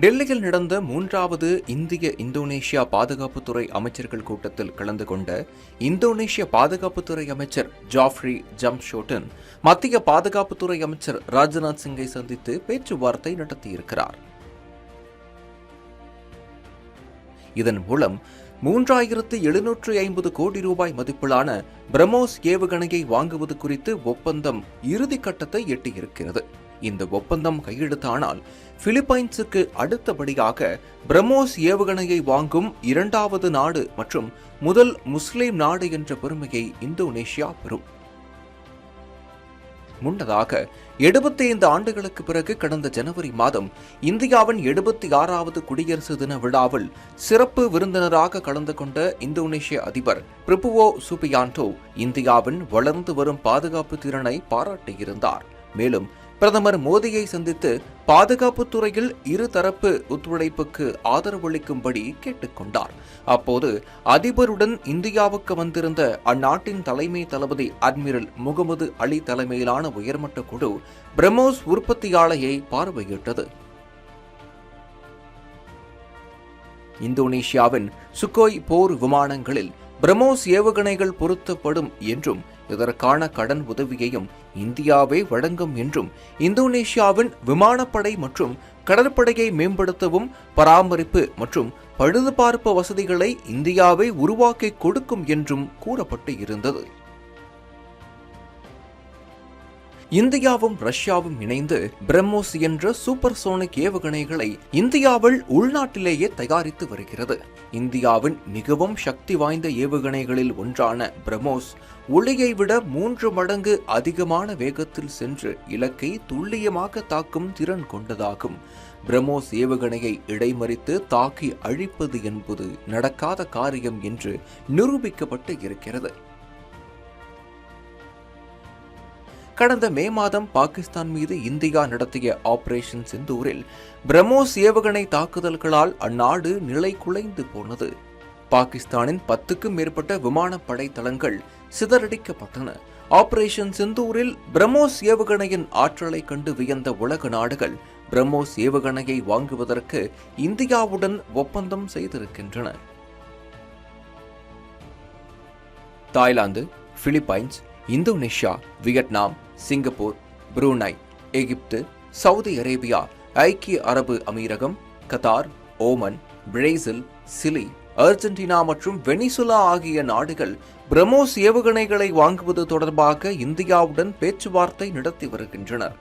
டெல்லியில் நடந்த மூன்றாவது இந்திய இந்தோனேஷியா பாதுகாப்புத்துறை அமைச்சர்கள் கூட்டத்தில் கலந்து கொண்ட இந்தோனேஷிய பாதுகாப்புத்துறை அமைச்சர் ஜாஃப்ரி ஜம்ஷோட்டன் மத்திய பாதுகாப்புத்துறை அமைச்சர் ராஜ்நாத் சிங்கை சந்தித்து பேச்சுவார்த்தை நடத்தியிருக்கிறார். இதன் மூலம் மூன்றாயிரத்து எழுநூற்று ஐம்பது கோடி ரூபாய் மதிப்பிலான பிரம்மோஸ் ஏவுகணையை வாங்குவது குறித்து ஒப்பந்தம் இறுதிக்கட்டத்தை எட்டியிருக்கிறது. இந்த ஒப்பந்தம் கையெழுத்தானால் பிலிப்பைன்ஸுக்கு அடுத்தபடியாக பிரம்மோஸ் ஏவுகணையை வாங்கும் இரண்டாவது நாடு மற்றும் முதல் முஸ்லிம் நாடு என்ற பெருமையை இந்தோனேஷியா பெறும். முன்னதாக எழுபத்தி ஐந்து ஆண்டுகளுக்கு பிறகு கடந்த ஜனவரி மாதம் இந்தியாவின் எழுபத்தி ஆறாவது குடியரசு தின விழாவில் சிறப்பு விருந்தினராக கலந்து கொண்ட இந்தோனேஷிய அதிபர் பிரிபுவோ சுபியான்டோ இந்தியாவின் வளர்ந்து வரும் பாதுகாப்பு திறனை பாராட்டியிருந்தார். மேலும் பிரதமர் மோடியை சந்தித்து பாதுகாப்பு துறையில் இருதரப்பு ஒத்துழைப்புக்கு ஆதரவளிக்கும்படி கேட்டுக்கொண்டார். அப்போது அதிபருடன் இந்தியாவுக்கு வந்திருந்த அந்நாட்டின் தலைமை தளபதி அட்மிரல் முகமது அலி தலைமையிலான உயர்மட்ட குழு பிரம்மோஸ் உற்பத்தி ஆலையை பார்வையிட்டது. இந்தோனேஷியாவின் சுகோய் போர் விமானங்களில் பிரம்மோஸ் ஏவுகணைகள் பொருத்தப்படும் என்றும் இதற்கான கடன் உதவியையும் இந்தியாவே வழங்கும் என்றும் இந்தோனேஷியாவின் விமானப்படை மற்றும் கடற்படையை மேம்படுத்தவும் பராமரிப்பு மற்றும் பழுதுபார்ப்பு வசதிகளை இந்தியாவே உருவாக்கி கொடுக்கும் என்றும் கூறப்பட்டு இருந்தது. இந்தியாவும் ரஷ்யாவும் இணைந்து பிரம்மோஸ் என்ற சூப்பர்சோனிக் ஏவுகணைகளை இந்தியாவில் உள்நாட்டிலேயே தயாரித்து வருகிறது. இந்தியாவின் மிகவும் சக்தி வாய்ந்த ஏவுகணைகளில் ஒன்றான பிரம்மோஸ் ஒளியை விட மூன்று மடங்கு அதிகமான வேகத்தில் சென்று இலக்கை துல்லியமாக தாக்கும் திறன் கொண்டதாகும். பிரம்மோஸ் ஏவுகணையை இடைமறித்து தாக்கி அழிப்பது என்பது நடக்காத காரியம் என்று நிரூபிக்கப்பட்டு இருக்கிறது. கடந்த மே மாதம் பாகிஸ்தான் மீது இந்தியா நடத்திய ஆபரேஷன் சிந்தூரில் பிரம்மோஸ் ஏவுகணை தாக்குதல்களால் அந்நாடு நிலை குலைந்து போனது. பாகிஸ்தானின் பத்துக்கும் மேற்பட்ட விமானப்படை தளங்கள் சிதறடிக்கப்பட்டன. ஆபரேஷன் சிந்தூரில் பிரம்மோஸ் ஏவுகணையின் ஆற்றலை கண்டு வியந்த உலக நாடுகள் பிரம்மோஸ் ஏவுகணையை வாங்குவதற்கு இந்தியாவுடன் ஒப்பந்தம் செய்திருக்கின்றன. Thailand Philippines Indonesia Vietnam Singapore Brunei Egypt Saudi Arabia ஐக்கிய அரபு அமீரகம் Qatar Oman Brazil Chile Argentina மற்றும் வெனிசுலா ஆகிய நாடுகள் பிரம்மோஸ் ஏவுகணைகளை வாங்குவது தொடர்பாக இந்தியாவுடன் பேச்சுவார்த்தை நடத்தி வருகின்றனர்.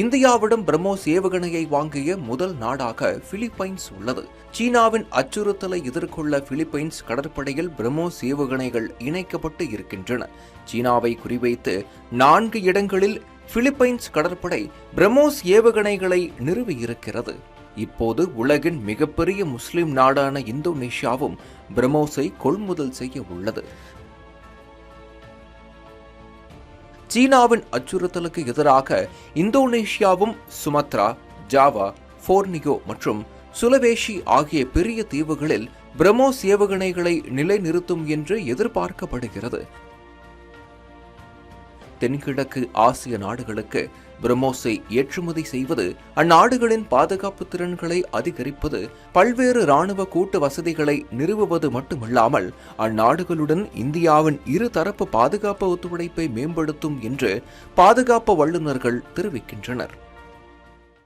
இந்தியாவிடம் பிரம்மோஸ் ஏவுகணையை வாங்கிய முதல் நாடாக பிலிப்பைன்ஸ் உள்ளது. சீனாவின் அச்சுறுத்தலை எதிர்கொள்ள பிலிப்பைன்ஸ் கடற்படையில் பிரம்மோஸ் ஏவுகணைகள் இணைக்கப்பட்டு இருக்கின்றன. சீனாவை குறிவைத்து நான்கு இடங்களில் பிலிப்பைன்ஸ் கடற்படை பிரம்மோஸ் ஏவுகணைகளை நிறுவியிருக்கிறது. இப்போது உலகின் மிகப்பெரிய முஸ்லிம் நாடான இந்தோனேஷியாவும் பிரம்மோஸை கொள்முதல் செய்ய உள்ளது. சீனாவின் அச்சுறுத்தலுக்கு எதிராக இந்தோனேஷியாவும் சுமத்ரா ஜாவா போர்னியோ மற்றும் சுலவேஷி ஆகிய பெரிய தீவுகளில் பிரம்மோஸ் ஏவுகணைகளை நிலைநிறுத்தும் என்று எதிர்பார்க்கப்படுகிறது. தென்கிழக்கு ஆசிய நாடுகளுக்கு பிரம்மோஸை ஏற்றுமதி செய்வது அந்நாடுகளின் பாதுகாப்பு திறன்களை அதிகரிப்பது பல்வேறு ராணுவ கூட்டு வசதிகளை நிறுவுவது மட்டுமல்லாமல் அந்நாடுகளுடன் இந்தியாவின் இருதரப்பு பாதுகாப்பு ஒத்துழைப்பை மேம்படுத்தும் என்று பாதுகாப்பு வல்லுநர்கள் தெரிவிக்கின்றனர்.